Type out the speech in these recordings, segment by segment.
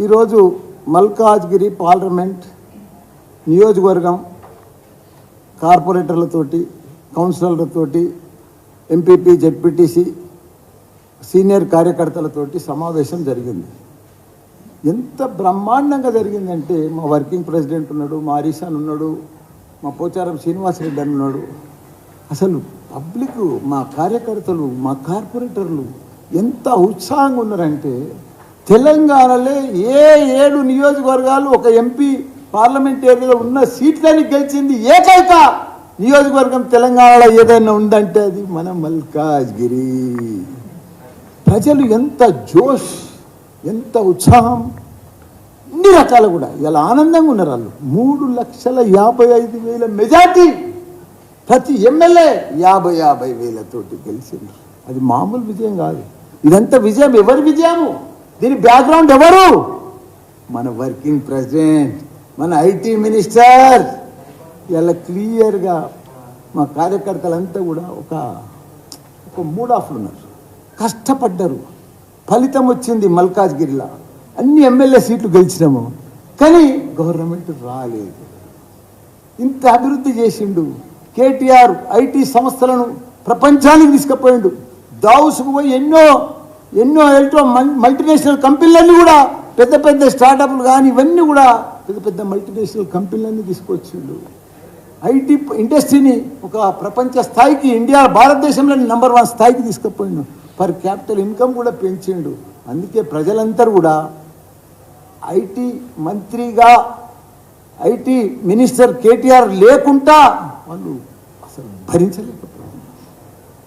ఈరోజు మల్కాజ్గిరి పార్లమెంట్ నియోజకవర్గం కార్పొరేటర్లతోటి కౌన్సిలర్లతోటి ఎంపీపీ జెడ్పీటీసీ సీనియర్ కార్యకర్తలతోటి సమావేశం జరిగింది. ఎంత బ్రహ్మాండంగా జరిగిందంటే మా వర్కింగ్ ప్రెసిడెంట్ ఉన్నాడు మా హరీశాన్ ఉన్నాడు మా పోచారం శ్రీనివాసరెడ్డి అని ఉన్నాడు. అసలు పబ్లిక్ మా కార్యకర్తలు మా కార్పొరేటర్లు ఎంత ఉత్సాహంగా ఉన్నారంటే తెలంగాణలో ఏ ఏడు నియోజకవర్గాలు ఒక ఎంపీ పార్లమెంట్ ఏరియాలో ఉన్న సీట్లని గెలిచింది ఏకైక నియోజకవర్గం తెలంగాణలో ఏదైనా ఉందంటే అది మన మల్కాజ్గిరి. ప్రజలు ఎంత జోష్ ఎంత ఉత్సాహం. అన్ని రకాలు కూడా. ఇలా ఆనందంగా ఉన్నారు వాళ్ళు. మూడు లక్షల యాభై ఐదు వేల మెజార్టీ ప్రతి ఎమ్మెల్యే యాభై యాభై వేలతోటి గెలిచిండ్రు. అది మామూలు విజయం కాదు. ఇదంతా విజయం ఎవరి విజయము? దీని బ్యాక్గ్రౌండ్ ఎవరు? మన వర్కింగ్ ప్రెసిడెంట్ మన ఐటీ మినిస్టర్. ఇలా క్లియర్గా మా కార్యకర్తలంతా కూడా ఒక ఒక మూడ్ ఆఫ్లు ఉన్నారు. కష్టపడ్డారు. ఫలితం వచ్చింది మల్కాజ్గిరిలో. అన్ని ఎమ్మెల్యే సీట్లు గెలిచినాము. కానీ గవర్నమెంట్ రాలేదు. ఇంత అభివృద్ధి చేసిండు. కేటీఆర్ ఐటీ సంస్థలను ప్రపంచానికి తీసుకుపోయిండు. దావుసుకు పోయి ఎన్నో ఎన్నో ఎల్టో మల్టీనేషనల్ కంపెనీలన్నీ కూడా పెద్ద పెద్ద స్టార్టప్లు కానీ ఇవన్నీ కూడా పెద్ద పెద్ద మల్టీనేషనల్ కంపెనీలన్నీ తీసుకొచ్చిండు. ఐటీ ఇండస్ట్రీని ఒక ప్రపంచ స్థాయికి ఇండియా భారతదేశంలోని నెంబర్ వన్ స్థాయికి తీసుకుపోయిండు. పర్ క్యాపిటల్ ఇన్కమ్ కూడా పెంచిండు. అందుకే ప్రజలందరూ కూడా ఐటీ మంత్రిగా ఐటీ మినిస్టర్ కేటీఆర్ లేకుండా వాళ్ళు అసలు భరించలేకపోతున్నారు.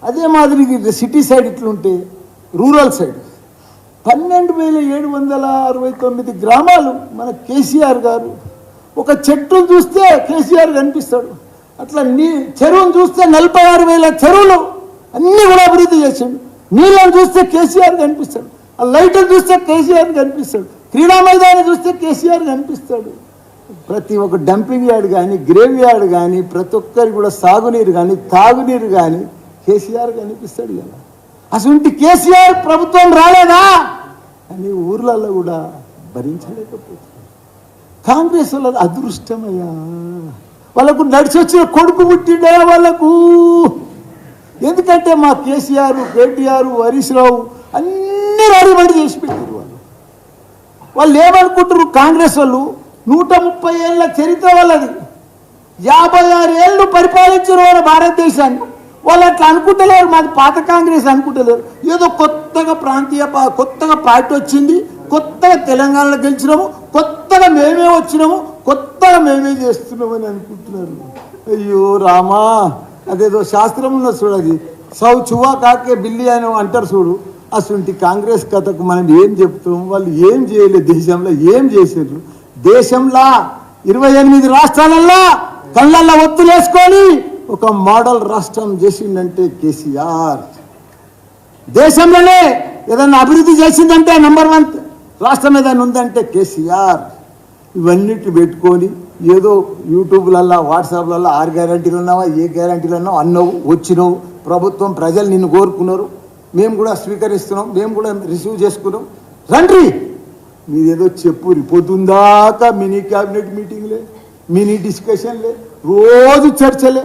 అదే మాదిరి సిటీ సైడ్ ఇట్లుంటే రూరల్ సైడ్. పన్నెండు వేల ఏడు వందల అరవై తొమ్మిది గ్రామాలు మన కేసీఆర్ గారు. ఒక చెట్టును చూస్తే కేసీఆర్ కనిపిస్తాడు. అట్లా నీ చెరువును చూస్తే నలభై ఆరు వేల చెరువులు అన్నీ కూడా అభివృద్ధి చేసిండు. నీళ్ళని చూస్తే కేసీఆర్ కనిపిస్తాడు. ఆ లైట్ చూస్తే కేసీఆర్ కనిపిస్తాడు. క్రీడా మైదానం చూస్తే కేసీఆర్ కనిపిస్తాడు. ప్రతి ఒక్క డంపింగ్ యార్డ్ కానీ గ్రేవ్ యార్డ్ కానీ ప్రతి ఒక్కరికి కూడా సాగునీరు కానీ తాగునీరు కానీ కేసీఆర్ కనిపిస్తాడు కదా అసలు కేసీఆర్ ప్రభుత్వం రాలేదా? అని ఊర్లలో కూడా భరించలేకపోతున్నారు. కాంగ్రెస్ వాళ్ళ అదృష్టమయ్యా. వాళ్ళకు నడిచి వచ్చిన కొడుకు పుట్టిండే వాళ్ళకు. ఎందుకంటే మా కేసీఆర్ కేటీఆర్ హరీష్ రావు అన్ని రెడీమేడ్ చేసి పెట్టారు వాళ్ళు. వాళ్ళు ఏమనుకుంటారు కాంగ్రెస్ వాళ్ళు నూట ముప్పై ఏళ్ళ చరిత్ర వాళ్ళది. యాభై ఆరు ఏళ్ళు పరిపాలించిన వాళ్ళ భారతదేశాన్ని. వాళ్ళు అట్లా అనుకుంటలేరు మాది పాత కాంగ్రెస్ అనుకుంటలేరు. ఏదో కొత్తగా ప్రాంతీయ కొత్తగా పార్టీ వచ్చింది కొత్తగా తెలంగాణలో గెలిచినాము కొత్తగా మేమే వచ్చినాము కొత్తగా మేమే చేస్తున్నామని అనుకుంటున్నారు. అయ్యో రామా అదేదో శాస్త్రం ఉన్న చూడు అది. సౌ చువా కాకే బిల్లి అని అంటారు చూడు. అటువంటి కాంగ్రెస్ కథకు మనం ఏం చెప్తాం? వాళ్ళు ఏం చేయలేదు దేశంలో ఏం చేశారు దేశంలో ఇరవై ఎనిమిది రాష్ట్రాలల్లో కళ్ళల్లో ఒత్తులేసుకొని ఒక మోడల్ రాష్ట్రం చేసిందంటే కేసీఆర్. దేశంలోనే ఏదైనా అభివృద్ధి చేసిందంటే నంబర్ వన్ రాష్ట్రం ఏదైనా ఉందంటే కేసీఆర్. ఇవన్నిటి పెట్టుకొని ఏదో యూట్యూబ్లల్లో వాట్సాప్లలో ఆరు గ్యారంటీలు ఉన్నావా ఏ గ్యారంటీలు ఉన్నావు అన్నావు వచ్చినావు ప్రభుత్వం ప్రజలు నిన్ను కోరుకున్నారు. మేము కూడా స్వీకరిస్తున్నాం మేము కూడా రిసీవ్ చేసుకున్నాం. రండి మీదేదో చెప్పు పొద్దుందాకా మినీ క్యాబినెట్ మీటింగ్లే మినీ డిస్కషన్లే రోజు చర్చలే.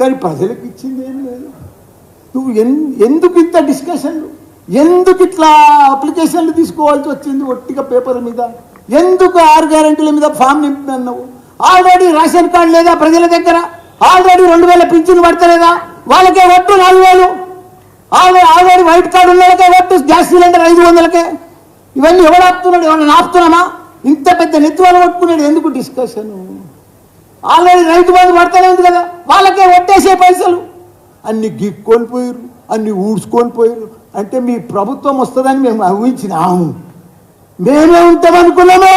కానీ ప్రజలకు ఇచ్చింది ఏం లేదు. నువ్వు ఎన్- ఎందుకు ఇంత డిస్కషన్లు ఎందుకు ఇట్లా అప్లికేషన్లు తీసుకోవాల్సి వచ్చింది ఒట్టిగా పేపర్ మీద? ఎందుకు ఆరు గ్యారెంటీల మీద ఫామ్ నింపుతున్నావు ఆల్రెడీ రేషన్ కార్డు లేదా ప్రజల దగ్గర? ఆల్రెడీ రెండు వేల పింఛన్ పడతలేదా? వాళ్ళకే ఒట్టు నాలుగు వేలు. ఆల్రెడీ ఆల్రెడీ వైట్ కార్డు ఉన్న వాళ్ళకే ఒట్టు గ్యాస్ సిలిండర్ ఐదు వందలకే. ఇవన్నీ ఎవడు ఆపుతున్నాడు? ఎవరైనా ఆపుతున్నామా? ఇంత పెద్ద నెత్తువాలు కొట్టుకున్నాడు. ఎందుకు డిస్కషన్ ఆల్రెడీ రైతు బంధు పడతానే ఉంది కదా వాళ్ళకే ఒట్టేసే పైసలు. అన్ని గిక్కొని పోయారు అన్ని ఊడ్చుకొని పోయారు అంటే మీ ప్రభుత్వం వస్తుందని మేము ఊహించినాము మేమే ఉంటాం అనుకున్నాము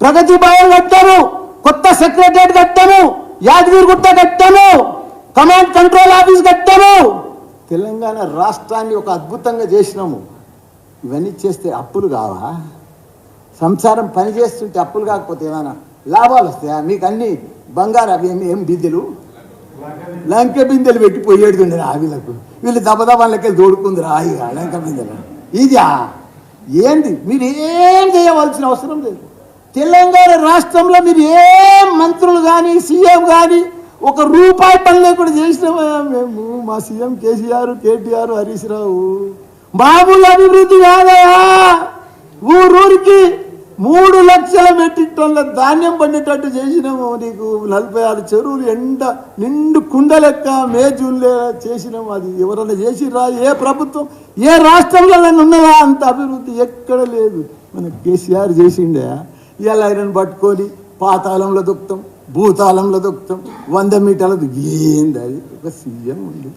ప్రగతి భవన్ కట్టాము కొత్త సెక్రటరియట్ కట్టాము యాదగిరిగుట్ట కట్టాము కమాండ్ కంట్రోల్ ఆఫీస్ కట్టాము తెలంగాణ రాష్ట్రాన్ని ఒక అద్భుతంగా చేసినాము. ఇవన్నీ చేస్తే అప్పులు కావా? సంసారం పని చేస్తుంటే అప్పులు కాకపోతే ఏమైనా? లాభాలు వస్తాయా? మీకు అన్ని బంగారు అవి ఏమి ఏం బిందెలు? లంక బిందెలు పెట్టి పోయేడుతుండే ఆవిలకు వీళ్ళు దబదబాలకి తోడుకుంది ఇక లంక బిందెలు. ఇదా ఏంది? మీరు ఏం చేయవలసిన అవసరం లేదు. తెలంగాణ రాష్ట్రంలో మీరు ఏం మంత్రులు కానీ సీఎం కానీ ఒక రూపాయి పని లేకుండా చేసినామా మేము మా సీఎం కేసీఆర్ కేటీఆర్ హరీష్ రావు. మామూలు అభివృద్ధి కాదయా ఊరూరికి మూడు లక్షల మెట్రిక్ టన్నుల ధాన్యం పండేటట్టు చేసినాము నీకు. నలభై ఆరు చెరువులు ఎండ నిండు కుండ లెక్క మే జూన్లే చేసినాము అది ఎవరైనా చేసిరా ఏ ప్రభుత్వం? ఏ రాష్ట్రంలో ఉన్నదా? అంత అభివృద్ధి ఎక్కడ లేదు. మన కేసీఆర్ చేసిండే. ఇలా ఐరన్ పట్టుకొని పాతాళంలో దొక్కుతాం భూతాళంలో దొక్కుతాం. వంద మీటర్ల ఏంది అది? ఒక సీఎం ఉంది.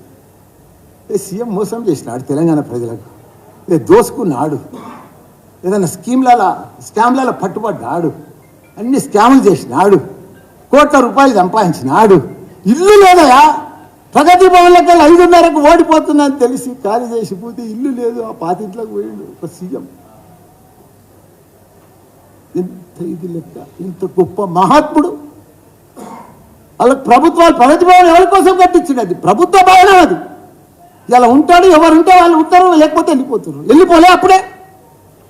ఏ సీఎం మోసం చేసినాడు తెలంగాణ ప్రజలకు. దోసుకున్నాడు. ఏదైనా స్కీమ్లలో స్కామ్లలో పట్టుబడ్డాడు. అన్ని స్కాములు చేసినాడు. కోట్ల రూపాయలు సంపాదించినాడు. ఇల్లు లేదయా? ప్రగతి భవన్లకి ఐదున్నరకు ఓడిపోతుందని తెలిసి ఖాళీ చేసి పోతే ఇల్లు లేదు. ఆ పాతింట్లోకి పోయిండు ఒక సీఎం. ఎంత ఇది లెక్క? ఇంత గొప్ప మహాత్ముడు. వాళ్ళకి ప్రభుత్వాలు ప్రగతి భవన్ ఎవరి కోసం కట్టించింది అది ప్రభుత్వ భవనం అది. ఇలా ఉంటాడు ఎవరుంటే వాళ్ళు ఉంటారు లేకపోతే వెళ్ళిపోతున్నారు వెళ్ళిపోలే అప్పుడే.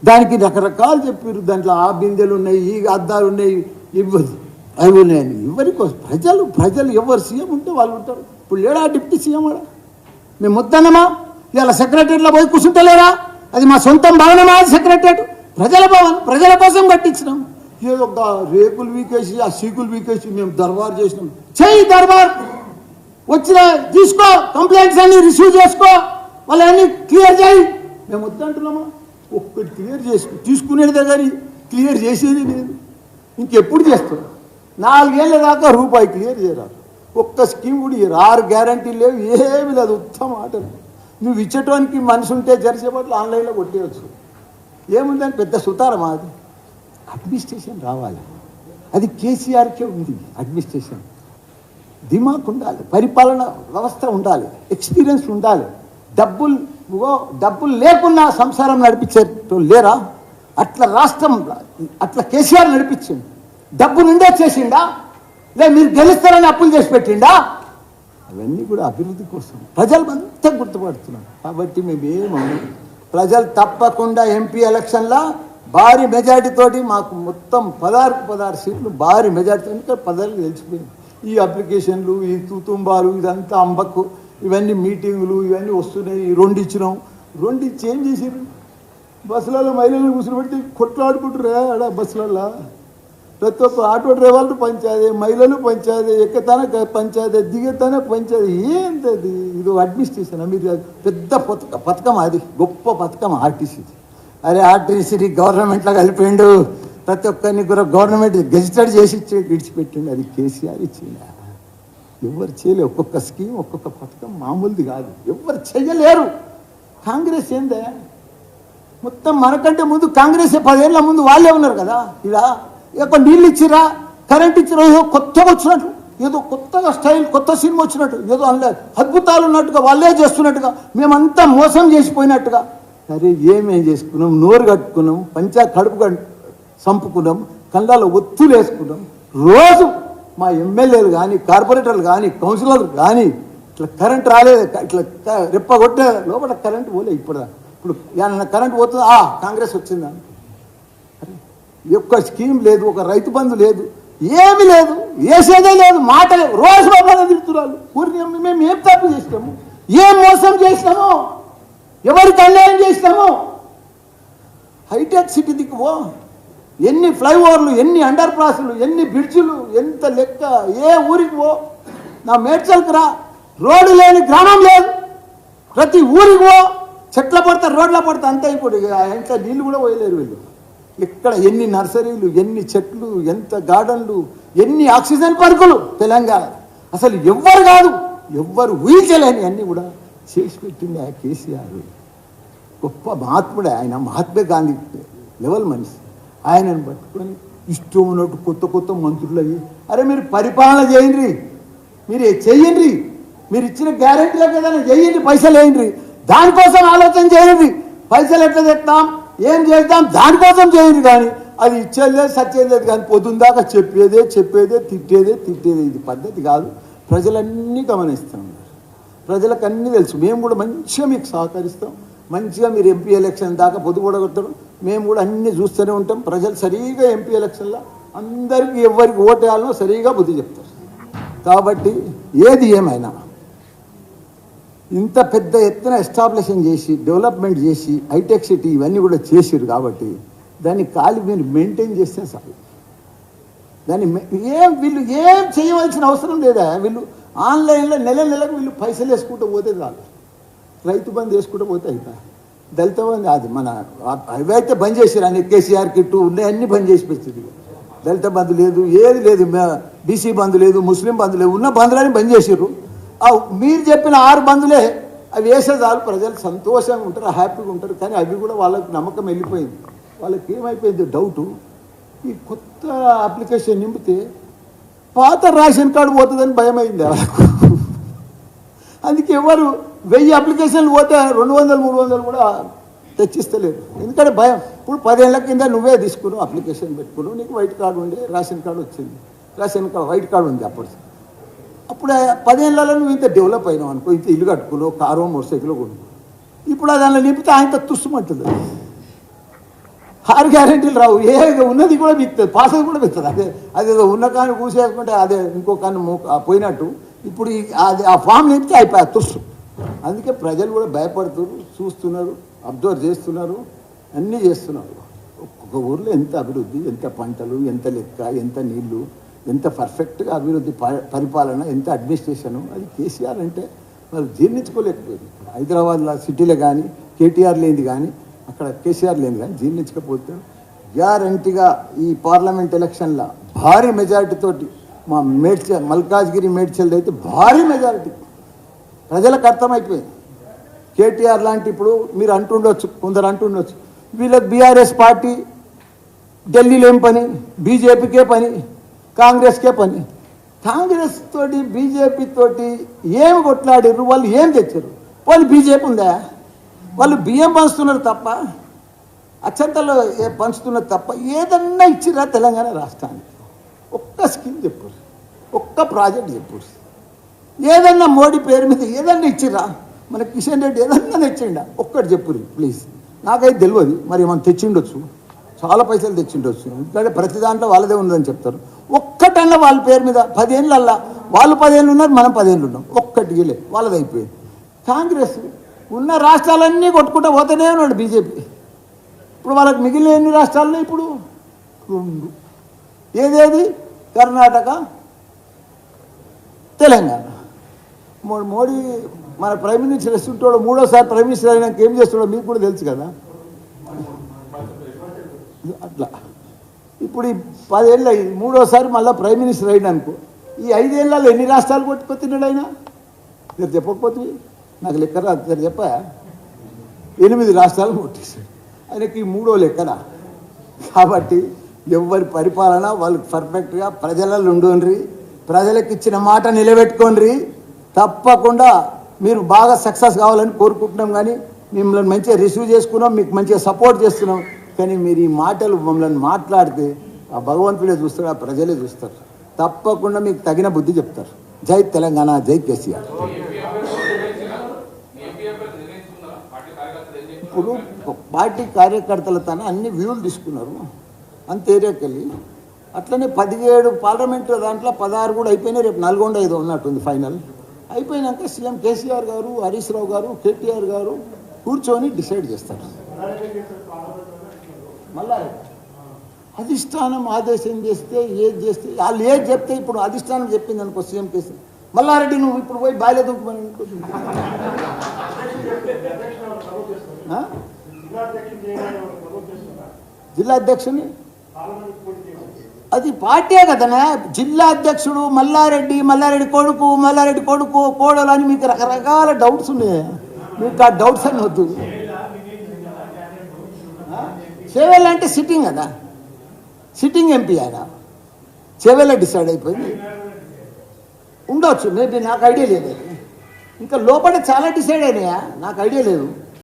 దానికి రకరకాలు చెప్పారు. దాంట్లో ఆ బిందెలు ఉన్నాయి ఈ అద్దాలు ఉన్నాయి ఇవ్వదు. అవి ఉన్నాయని ఎవరి ప్రజలు ప్రజలు ఎవరు సీఎం ఉంటే వాళ్ళు ఉంటారు. ఇప్పుడు లేడా డిప్యూటీ సీఎం ఆడ? మేము వద్దనమా ఇలా సెక్రటరీలో పోయి కూర్చుంటలేరా? అది మా సొంతం భవనమా అది సెక్రటరేట్ ప్రజల భవన్ ప్రజల కోసం కట్టించినాం. ఏదో ఒక రేకులు వీకేసి ఆ సీకులు వీకేసి మేము దర్బారు చేసినాం. చేయి దర్బార్! వచ్చిన తీసుకో కంప్లైంట్స్ అన్ని రిసీవ్ చేసుకో వాళ్ళన్నీ క్లియర్ చేయి. మేము వద్దంటున్నామా? ఒక్కటి క్లియర్ చేసుకో తీసుకునేదే కానీ క్లియర్ చేసేది లేదు. ఇంకెప్పుడు చేస్తాం? నాలుగేళ్ళ దాకా రూపాయి క్లియర్ చేయరాదు. ఒక్క స్కీమ్ కూడా ఆరు గ్యారంటీ లేవు. ఏమి లేదు. ఉత్తమ ఆటలు. నువ్వు ఇచ్చేటానికి మనిషి ఉంటే జరిసేపట్లు ఆన్లైన్లో కొట్టేయచ్చు. ఏముందని పెద్ద సుతారం అది. అడ్మినిస్ట్రేషన్ రావాలి. అది కేసీఆర్కే ఉంది అడ్మినిస్ట్రేషన్. దిమాక్ ఉండాలి. పరిపాలన వ్యవస్థ ఉండాలి. ఎక్స్పీరియన్స్ ఉండాలి. డబ్బులు ఓ డబ్బులు లేకున్నా సంసారం నడిపించేటో లేరా? అట్లా రాష్ట్రం అట్లా కేసీఆర్ నడిపించింది డబ్బు నుండే చేసిండా? లే మీరు గెలుస్తారని అప్పులు చేసి పెట్టిండా? అవన్నీ కూడా అభివృద్ధి కోసం. ప్రజలు అంతా గుర్తుపడుతున్నారు. కాబట్టి మేము ప్రజలు తప్పకుండా ఎంపీ ఎలక్షన్లో భారీ మెజార్టీతోటి మాకు మొత్తం పదహారు పదహారు సీట్లు భారీ మెజార్టీ. ఇంకా గెలిచిపోయింది. ఈ అప్లికేషన్లు ఈ తుతుంబాలు ఇదంతా అంబక్కు ఇవన్నీ మీటింగులు ఇవన్నీ వస్తున్నాయి రెండు ఇచ్చినాం. రెండు ఇచ్చి ఏం చేసారు బస్సులలో మహిళలు కూర్చుని పెడితే కొట్లాడుకుంటారా ఆడ బస్సులలో ప్రతి ఒక్క ఆటో డ్రైవర్లు పంచాదే మహిళలు పంచాదే ఎక్కతానే పంచాదే దిగతానే పంచాదే ఏంటది ఇది అడ్మినిస్ట్రేషన్ మీరు పెద్ద పథకం పథకం అది. గొప్ప పథకం ఆర్టీసీది అరే ఆర్టీసీ గవర్నమెంట్లో కలిపిండు. ప్రతి ఒక్కరిని కూడా గవర్నమెంట్ గెజిటెడ్ చేసి ఇచ్చి విడిచిపెట్టిండు. అది కేసీఆర్ ఇచ్చిండు? ఎవరు చేయలేరు ఒక్కొక్క స్కీమ్ ఒక్కొక్క పథకం మామూలుది కాదు. ఎవరు చేయలేరు కాంగ్రెస్ ఏందే? మొత్తం మనకంటే ముందు కాంగ్రెస్ పదేళ్ళ ముందు వాళ్ళే ఉన్నారు కదా. ఇలా ఎక్కువ నీళ్ళు ఇచ్చిరా? కరెంట్ ఇచ్చిరా? ఏదో కొత్తగా వచ్చినట్టు. ఏదో కొత్తగా స్టైల్ కొత్త సినిమా వచ్చినట్టు. ఏదో అందులో అద్భుతాలు ఉన్నట్టుగా వాళ్ళే చేస్తున్నట్టుగా. మేమంతా మోసం చేసిపోయినట్టుగా. అరే ఏమేం చేసుకున్నాం? నోరు కట్టుకున్నాం పంచా కడుపు కట్- సంపుకున్నాం కళ్ళలో ఒత్తులు వేసుకున్నాం రోజు మా ఎమ్మెల్యేలు కానీ కార్పొరేటర్లు కానీ కౌన్సిలర్లు కానీ ఇట్లా కరెంట్ రాలేదు ఇట్లా క- రెప్ప కొట్టే లోపల కరెంట్ పోలే ఇప్పుడు. ఇప్పుడు ఏమన్నా కరెంట్ పోతుంది? ఆ, కాంగ్రెస్ వచ్చిందా? ఒక్క స్కీమ్ లేదు ఒక రైతు బంధు లేదు ఏమీ లేదు వేసేదే లేదు మాట లేదు రోజు బాబానే తిడుతున్నారు ఊరిని మేము ఏం తప్పు చేసినాము? ఏం మోసం చేసినాము? ఎవరికి అన్యాయం చేసినాము? హైటెక్ సిటీ దిక్కుపో ఎన్ని ఫ్లైఓవర్లు ఎన్ని అండర్ పాస్లు ఎన్ని బ్రిడ్జిలు ఎంత లెక్క ఏ ఊరికి పో. నా మేడ్చల్కి రా. రోడ్డు లేని గ్రామం లేదు. ప్రతి ఊరికి పో. చెట్ల పడతా రోడ్ల పడతా అంతే ఇప్పుడు. ఇక ఎంత నీళ్ళు కూడా పోయలేరు వీళ్ళు. ఇక్కడ ఎన్ని నర్సరీలు ఎన్ని చెట్లు ఎంత గార్డెన్లు ఎన్ని ఆక్సిజన్ పార్కులు తెలంగాణ. అసలు ఎవ్వరు కాదు ఎవ్వరు ఊహించలేని అన్నీ కూడా చేసి పెట్టింది ఆ కేసీఆర్. గొప్ప మహాత్ముడే ఆయన మహాత్మే గాంధీ లెవెల్ మనిషి. ఆయనను పట్టుకొని ఇష్టం ఉన్నట్టు కొత్త కొత్త మంత్రులు అరే మీరు పరిపాలన చేయండి. మీరు చెయ్యండి మీరు ఇచ్చిన గ్యారెంటీలకు ఏదైనా చేయండి పైసలు వేయండి. దానికోసం ఆలోచన చేయండి. పైసలు ఎట్లా తెస్తాం? ఏం చేద్దాం? దానికోసం చేయండి కానీ. అది ఇచ్చేది లేదు సచ్చేది లేదు కానీ పొద్దుందాకా దాకా చెప్పేదే చెప్పేదే తిట్టేదే తిట్టేదే. ఇది పద్ధతి కాదు. ప్రజలన్నీ గమనిస్తున్నారు ప్రజలకు అన్నీ తెలుసు. మేము కూడా మంచిగా మీకు సహకరిస్తాం. మంచిగా మీరు ఎంపీ ఎలక్షన్ దాకా పొద్దు కొడగొడతారు మేము కూడా అన్నీ చూస్తూనే ఉంటాం. ప్రజలు సరిగా ఎంపీ ఎలక్షన్లో అందరికీ ఎవరికి ఓటేయాలనో సరిగా బుద్ధి చెప్తారు. కాబట్టి ఏది ఏమైనా ఇంత పెద్ద ఎత్తున ఎస్టాబ్లిషింగ్ చేసి డెవలప్మెంట్ చేసి హైటెక్ సిటీ ఇవన్నీ కూడా చేసిరు కాబట్టి దాన్ని కాలి మీరు మెయింటైన్ చేస్తే చాలు. దాన్ని ఏం వీళ్ళు ఏం చేయవలసిన అవసరం లేదా? వీళ్ళు ఆన్లైన్లో నెల నెలకు వీళ్ళు పైసలు వేసుకుంటూ పోతే చాలు. రైతు బంద్ వేసుకుంటూ పోతే అయిపోయి దళిత బంధు అది మన అవైతే బంద్ చేశారు. అన్ని కేసీఆర్ కిట్టు ఉన్నాయన్నీ బంద్ చేసి పెట్టింది దళిత బంధు లేదు ఏది లేదు. బీసీ బంధు లేదు ముస్లిం బంధు లేదు ఉన్న బంధులని బంద్ చేసిర్రు ఆ మీరు చెప్పిన ఆరు బంధులే అవి వేసే చాలు. ప్రజలు సంతోషంగా ఉంటారు హ్యాపీగా ఉంటారు. కానీ అవి కూడా వాళ్ళకి నమ్మకం వెళ్ళిపోయింది. వాళ్ళకి ఏమైపోయింది డౌటు ఈ కొత్త అప్లికేషన్ నింపితే పాత రేషన్ కార్డు పోతుందని భయం అయింది వాళ్ళకు. అందుకే ఎవరు వెయ్యి అప్లికేషన్లు పోతే రెండు వందలు మూడు వందలు కూడా తెచ్చిస్తలేదు ఎందుకంటే భయం. ఇప్పుడు పదేళ్ళ కింద నువ్వే తీసుకున్నావు అప్లికేషన్ పెట్టుకున్నావు. నీకు వైట్ కార్డు ఉండే రేషన్ కార్డు వచ్చింది. రేషన్ కార్డు వైట్ కార్డు ఉంది అప్పుడు. అప్పుడు పదేళ్ళలో నువ్వు ఇంత డెవలప్ అయినావు అనుకో. ఇంత ఇల్లు కట్టుకున్నావు కారు మోటార్ సైకిల్ కొనుక్కో ఇప్పుడు అది దానిలో నింపితే ఆయన తుస్సుమంటుంది. ఆరు గ్యారెంటీలు రావు. ఏ ఉన్నది కూడా మిగుతుంది పాసది కూడా మిగుతుంది అదే అదేదో ఉన్న కానీ కూసేసుకుంటే అదే ఇంకో కానీ పోయినట్టు ఇప్పుడు అది ఆ ఫామ్ నింపితే అయిపోయి తుస్సు అందుకే ప్రజలు కూడా భయపడుతున్నారు చూస్తున్నారు అబ్జర్వ్ చేస్తున్నారు అన్నీ చేస్తున్నారు. ఒక్కొక్క ఊర్లో ఎంత అభివృద్ధి ఎంత పంటలు ఎంత లెక్క ఎంత నీళ్ళు ఎంత పర్ఫెక్ట్గా అభివృద్ధి ప- పరిపాలన ఎంత అడ్మినిస్ట్రేషను అది కేసీఆర్ అంటే వాళ్ళు జీర్ణించుకోలేకపోయింది హైదరాబాద్లో సిటీలో కానీ కేటీఆర్ లేనిది కానీ అక్కడ కేసీఆర్ లేని కానీ జీర్ణించకపోతే గ్యారంటీగా ఈ పార్లమెంట్ ఎలక్షన్లో భారీ మెజారిటీ తోటి మా మేడ్చల్ మల్కాజ్గిరి మేడ్చల్ది అయితే భారీ మెజారిటీ. ప్రజలకు అర్థమైపోయింది. కేటీఆర్ లాంటి ఇప్పుడు మీరు అంటుండొచ్చు కొందరు అంటుండొచ్చు. వీళ్ళకి బీఆర్ఎస్ పార్టీ ఢిల్లీలో ఏం పని? బీజేపీకే పని? కాంగ్రెస్కే పని? కాంగ్రెస్ తోటి బీజేపీ తోటి ఏమి కొట్లాడారు వాళ్ళు ఏం తెచ్చారు? వాళ్ళు బీజేపీ ఉందా? వాళ్ళు బియ్యం పంచుతున్నారు తప్ప అచ్చంతలో పంచుతున్నారు తప్ప ఏదన్నా ఇచ్చిరా తెలంగాణ రాష్ట్రానికి? ఒక్క స్కీమ్ చెప్పు ఒక్క ప్రాజెక్ట్ చెప్పు ఏదన్నా మోడీ పేరు మీద ఏదన్నా ఇచ్చిరా మన కిషన్ రెడ్డి ఏదన్నా తెచ్చిండా? ఒక్కటి చెప్పురు ప్లీజ్ నాకైతే తెలియదు మరి ఏమన్నా తెచ్చిండొచ్చు? చాలా పైసలు తెచ్చిండొచ్చు. ఎందుకంటే ప్రతి దాంట్లో వాళ్ళదే ఉందని చెప్తారు. ఒక్కటన్నా వాళ్ళ పేరు మీద పదేళ్ళల్లా వాళ్ళు పదేళ్ళు ఉన్నారు మనం పదేళ్ళు ఉన్నాం. ఒక్కటి లే వాళ్ళది అయిపోయింది. కాంగ్రెస్ ఉన్న రాష్ట్రాలన్నీ కొట్టుకుంటూ పోతూనే ఉన్నాడు బీజేపీ. ఇప్పుడు వాళ్ళకి మిగిలిన ఎన్ని రాష్ట్రాల్లో ఇప్పుడు? రెండు. ఏదేది? కర్ణాటక తెలంగాణ. మో- మోడీ మన ప్రైమ్ మినిస్టర్ వస్తుంటాడు మూడోసారి ప్రైమ్ మినిస్టర్ అయినాక ఏం చేస్తాడో మీకు కూడా తెలుసు కదా. అట్లా. ఇప్పుడు ఈ పదేళ్ళు అయింది మూడోసారి మళ్ళీ ప్రైమ్ మినిస్టర్ అయినానుకో ఈ ఐదేళ్ళలో ఎన్ని రాష్ట్రాలు కొట్టుకొచ్చినాడు ఆయన? మీరు చెప్పకపోతే నాకు లెక్క రాదు. మీరు చెప్ప. ఎనిమిది రాష్ట్రాలు కొట్టేశాడు. ఆయనకి ఈ మూడో లెక్కన? కాబట్టి ఎవరి పరిపాలన వాళ్ళు పర్ఫెక్ట్గా ప్రజలలో ఉండుండ్రి. ప్రజలకు ఇచ్చిన మాట నిలబెట్టుకోండి తప్పకుండా మీరు బాగా సక్సెస్ కావాలని కోరుకుంటున్నాం కానీ మిమ్మల్ని మంచిగా రిసీవ్ చేసుకున్నాం మీకు మంచిగా సపోర్ట్ చేస్తున్నాం. కానీ మీరు ఈ మాటలు మమ్మల్ని మాట్లాడితే ఆ భగవంతుడే చూస్తాడు ఆ ప్రజలే చూస్తారు. తప్పకుండా మీకు తగిన బుద్ధి చెప్తారు. జై తెలంగాణ జై కేసీఆర్. ఇప్పుడు పార్టీ కార్యకర్తలతో అన్ని వ్యూలు తీసుకున్నారు. అంత ఏరియాకి వెళ్ళి అట్లనే పదిహేడు పార్లమెంటు దాంట్లో పదహారు కూడా అయిపోయినాయి. రేపు నల్గొండ ఐదు ఉన్నట్టుంది ఫైనల్. అయిపోయినాక సీఎం కేసీఆర్ గారు హరీష్ రావు గారు కేటీఆర్ గారు కూర్చొని డిసైడ్ చేస్తారు. మళ్ళా అధిష్టానం ఆదేశం చేస్తే ఏది చేస్తే వాళ్ళు ఏది చెప్తే ఇప్పుడు అధిష్టానం చెప్పింది అనుకో సీఎం కేసీ. మల్లారెడ్డి నువ్వు ఇప్పుడు పోయి బాయిలో దుంకుమని జిల్లా అధ్యక్షుని? అది పార్టీ కదనా? జిల్లా అధ్యక్షుడు మల్లారెడ్డి మల్లారెడ్డి కొడుకు మల్లారెడ్డి కొడుకు కోడలు అని మీకు రకరకాల డౌట్స్ ఉన్నాయి. మీకు ఆ డౌట్స్ అని వద్దు. చేవేళ్ళ అంటే సిట్టింగ్ కదా? సిట్టింగ్ ఎంపీ ఆయన. చేవేళ్ళ డిసైడ్ అయిపోయింది. ఉండొచ్చు మేబీ నాకు ఐడియా లేదు. ఇంకా లోపల చాలా డిసైడ్ అయినాయా? నాకు ఐడియా లేదు.